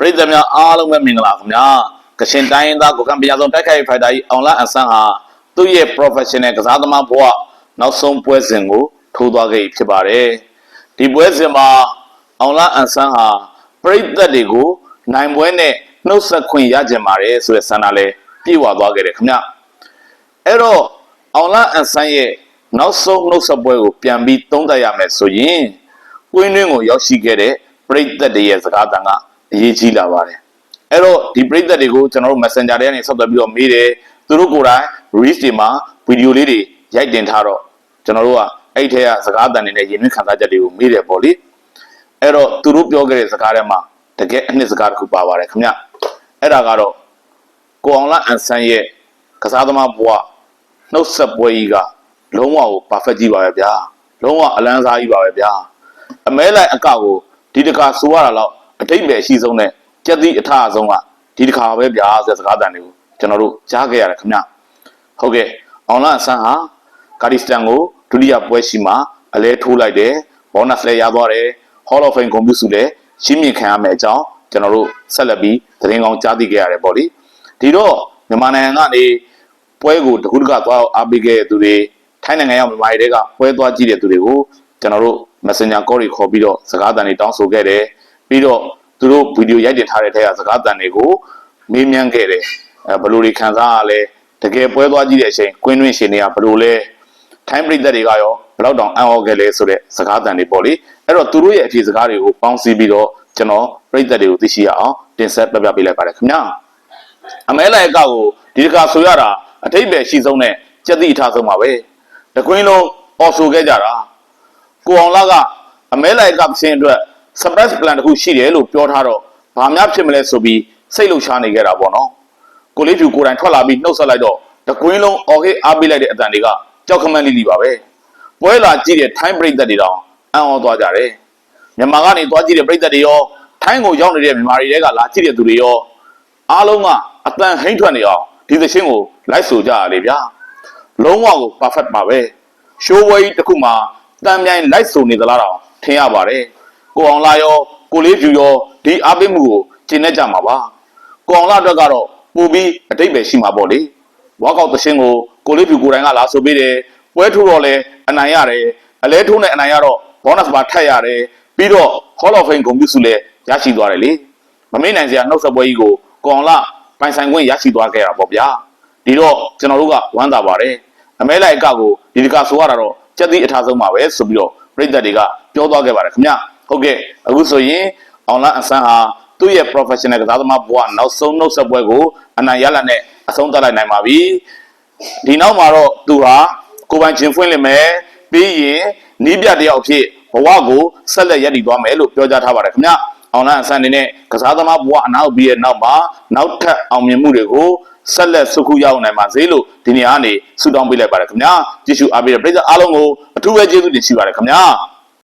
ပရိသတ်များအားလုံးပဲမင်္ဂလာခင်ဗျာကရှင်တိုင်းရင်းသားကိုကံပညာဆုံးတိုက်ခိုက်ဖိုက်တာကြီးအွန်လိုင်းအဆန်းဟာသူ့ရဲ့ professional ကစားသမားဘဝနောက်ဆုံးပွဲစဉ်ကိုထိုးသွားခဲ့ပြီဖြစ်ပါတယ်ဒီပွဲစဉ်မှာအွန်လိုင်းအဆန်းဟာပရိသတ်တွေကိုနိုင်ပွဲနဲ့နှုတ်ဆက်ခွင့်ရကြပါတယ်ဆိုတဲ့ဆန္ဒလည်းပြည့်ဝသွားခဲ့တယ်ခင်ဗျအဲ့တော့အွန်လိုင်းအဆန်းရဲ့နောက်ဆုံးနှုတ်ဆက်ပွဲကိုပြန်ပြီးသုံးသပ်ရမယ်ဆိုရင်ကွင်းတွင်းကိုရောက်ရှိခဲ့တဲ့ပရိသတ်တွေရဲ့စကားသံက အရေးကြီးလာပါတယ်။အဲ့တော့ဒီပရိသတ်တွေကိုကျွန်တော်တို့ Messenger တွေကနေဆက်သွယ်ပြီးတော့မေးတယ်သူတို့ကိုယ်တိုင် reels တွေမှာဗီဒီယိုလေးတွေရိုက်တင်ထားတော့ကျွန်တော်တို့ကအဲ့ထဲကစကားသံတွေနဲ့ရင်းနှီးခံစားချက်တွေကိုမေးတယ်ပေါ့လေ။အဲ့တော့သူတို့ပြောခဲ့တဲ့စကားထဲမှာတကယ်အနှစ်စကားတစ်ခုပါပါတယ်ခင်ဗျ။အဲ့ဒါကတော့ကိုအောင်လာအန်ဆန်ရဲ့ကစားသမားဘဝနှုတ်ဆက်ပွဲကြီးကလုံးဝကို perfect ကြီးပါပဲဗျာ။လုံးဝအလန်းစားကြီးပါပဲဗျာ။အမဲလိုက်အကောက်ကိုဒီတခါဆိုရတာတော့ အတိတ်ပဲအရှိဆုံးနဲ့ကြက်သီးအထအဆုံးကဒီတခါပဲဗျာဆိုတဲ့စကားတန်တွေကိုကျွန်တော်တို့ကြားခဲ့ရတယ်ခင်ဗျဟုတ်ကဲ့အောင်လာအဆန်းဟာကာဒီစတန်ကိုဒုတိယပွဲရှိမှာအလဲထိုးလိုက်တယ်ဘောနပ်လည်းရသွားတယ် Hall of Fame ဂုဏ်ပြုစုလည်းရှင်းမြင်ခံရမယ်အကြောင်းကျွန်တော်တို့ဆက်လက်ပြီးသတင်းကောင်းကြားသိခဲ့ရတယ်ပေါ့လေဒီတော့မြန်မာနိုင်ငံကနေပွဲကိုတခုတကသွားအားပေးခဲ့တဲ့သူတွေထိုင်းနိုင်ငံရောက်မြန်မာတွေကပွဲသွားကြည့်တဲ့သူတွေကိုကျွန်တော်တို့ Messenger call တွေခေါ်ပြီးတော့စကားတန်တွေတောင်းဆိုခဲ့တယ်ပြီးတော့ သူတို့ဗီဒီယိုရိုက်တင်ထားတဲ့ထဲကစကားတန်တွေကိုမေးမြန်းခဲ့တယ်အဲဘယ်လိုတွေခံစားရလဲတကယ်ပွဲသွားကြည့်တဲ့အချိန်ကွင်းတွင်းရှင်တွေကဘယ်လိုလဲထိုင်းပြည်သက်တွေကရောဘယ်တော့တောင်အံ့ဩခဲ့လဲဆိုတဲ့စကားတန်တွေပေါ့လေအဲ့တော့သူတို့ရဲ့အဖြေစကားတွေကိုပေါင်းစည်းပြီးတော့ကျွန်တော်ပြည်သက်တွေကိုသိရှိရအောင်တင်ဆက်ပြပြပေးလိုက်ပါတယ်ခင်ဗျာအမဲလိုက်အကောက်ကိုဒီတခါဆိုရတာအထိပ္ပယ်ရှိဆုံးနဲ့ကြက်တိအထားဆုံးပါပဲတကွင်းလုံးအော်ဆိုခဲ့ကြတာကိုအောင်လာကအမဲလိုက်ကပစင်းအတွက် surprise plan တခုရှိတယ်လို့ပြောထားတော့ဘာများဖြစ်မလဲဆိုပြီးစိတ်လှုပ်ရှားနေကြတာပေါ့နော်ကိုလေးဖြူကိုယ်တိုင်ထွက်လာပြီးနှုတ်ဆက်လိုက်တော့တကွင်းလုံးအော်ဟေးအားပေးလိုက်တဲ့အတန်တွေကကြောက်ခမန်းလိလိပါပဲပွဲလာကြည့်တဲ့ time break တွေတောင်အံ့ဩသွားကြတယ်မြန်မာကနေသွားကြည့်တဲ့ပြည်သက်တွေရောထိုင်းကိုရောက်နေတဲ့မြန်မာတွေတွေကလာကြည့်တဲ့သူတွေရောအားလုံးကအတန်ဟိမ့်ထွက်နေအောင်ဒီသချင်းကိုလိုက်ဆိုကြရလေဗျာလုံးဝကို perfect ပါပဲရှိုးဝဲကြီးတစ်ခုမှာတန်မြိုင်လိုက်ဆိုနေသလားတော့ထင်ရပါတယ် ကိုအောင်လာရောကိုလေးဖြူရောဒီအားပေးမှုကိုကျင့်နေကြမှာပါကိုအောင်လာအတွက်ကတော့ပူပြီးအတိတ်ပဲရှိမှာပေါ့လေဝါကောက်သချင်းကိုကိုလေးဖြူကိုယ်တိုင်ကလာဆိုပေးတယ်ပွဲထိုးတော့လဲအနိုင်ရတယ်အလဲထိုးနဲ့အနိုင်ရတော့ဘောနပ်ပါထက်ရတယ်ပြီးတော့ Hall of Fame ဂုဏ်ပြုစုလဲရရှိသွားတယ်လေမမေ့နိုင်စရာနှုတ်ဆက်ပွဲကြီးကိုကိုအောင်လာပိုင်ဆိုင်ခွင့်ရရှိသွားခဲ့တာပေါ့ဗျာဒီတော့ကျွန်တော်တို့ကဝမ်းသာပါတယ်အမဲလိုက်အကကိုဒီတကဆိုရတာတော့စက်သီးအထားဆုံးပါပဲဆိုပြီးတော့ပြည်သက်တွေကပြောသွားခဲ့ပါတယ်ခင်ဗျ ဟုတ်ကဲ့အခုဆိုရင်အွန်လိုင်းအဆန်းဟာသူ့ရဲ့ professional ကစားသမားဘဝနောက်ဆုံးနှုတ်ဆက်ပွဲကိုအနိုင်ရလာနဲ့အဆုံးသတ်လိုက်နိုင်ပါပြီဒီနောက်မှာတော့သူဟာကိုယ်ပိုင်ကျင်ဖွင့်လိမ့်မယ်ပြီးရင်နီးပြတယောက်အဖြစ်ဘဝကိုဆက်လက်ရည်တည်သွားမယ်လို့ပြောကြားထားပါတယ်ခင်ဗျအွန်လိုင်းအဆန်းနေနဲ့ကစားသမားဘဝအနောက်ပြီးရဲ့နောက်မှာနောက်ထပ်အောင်မြင်မှုတွေကိုဆက်လက်ဆုခုရောက်နိုင်ပါစေလို့ဒီနေရာကနေဆုတောင်းပေးလိုက်ပါတယ်ခင်ဗျာကြည့်ရှုအားပေးတဲ့ပရိသတ်အားလုံးကိုအထူးပဲကျေးဇူးတင်ရှိပါတယ်ခင်ဗျာ